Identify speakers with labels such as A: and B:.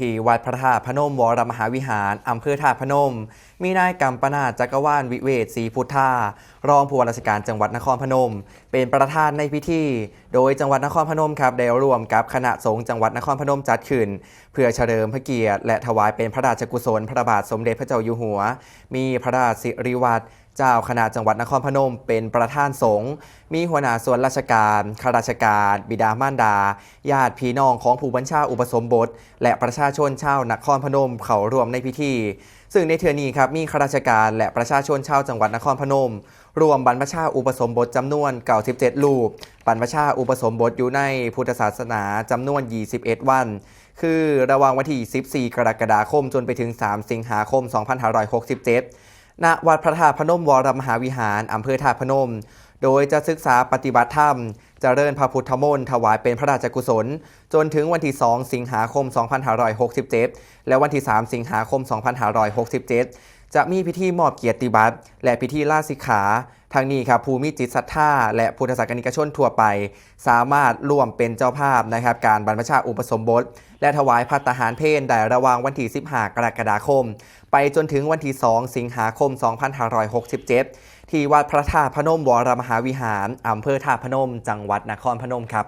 A: ที่วัดพระธาตุพนมวรมหาวิหารอำเภอธาตุพนม มีนายกัมปนาจักรวาลวิเวศศรีพุทธารองผู้ว่าราชการจังหวัดนครพนม เป็นประธานในพิธี โดยจังหวัดนครพนมครับได้ร่วมกับคณะสงฆ์จังหวัดนครพนมจัดขึ้น เพื่อเฉลิมพระเกียรติและถวายเป็นพระราชกุศลพระบาทสมเด็จพระเจ้าอยู่หัว มีพระราชสิริวัตรเจ้าคณะจังหวัดนครพนมเป็นประธานสงฆ์มีหัวหน้าส่วนราชการข้าราชการ บิดามารดา ญาติพี่น้องของผู้บัญชาอุปสมบท และประชาชนชาวนครพนมเขาร่วมในพิธี ซึ่งในเทือนี้ครับมีข้าราชการและประชาชนชาวจังหวัดนครพนม รวมบรรพชาอุปสมบทจำนวน97รูปบรรพชาอุปสมบทอยู่ในพุทธศาสนาจำนวน 21 วันคือระหว่างวันที่ 14 กรกฎาคม จนไปถึง 3 สิงหาคม 2567 ณวัดพระธาตุพนมวรมหาวิหารอำเภอธาตุพนม โดยจะศึกษาปฏิบัติธรรมเจริญพระพุทธมนต์ถวายเป็นพระราชกุศล จนถึงวันที่ 2 สิงหาคม 2567 และวันที่ 3 สิงหาคม 2567 จะมีพิธีมอบเกียรติบัตรและพิธีลาสิกขาทางนี้ครับภูมิจิตศรัทธาและพุทธศาสนิกชนทั่วไป สามารถร่วมเป็นเจ้าภาพนะครับ การบรรพชาอุปสมบท และถวายพัตหารเพลได้ระหว่างวันที่ 15 กรกฎาคม ไปจนถึงวันที่ 2 สิงหาคม 2567 ที่วัดพระธาตุพนมวรมหาวิหารอำเภอธาตุพนม จังหวัดนครพนมครับ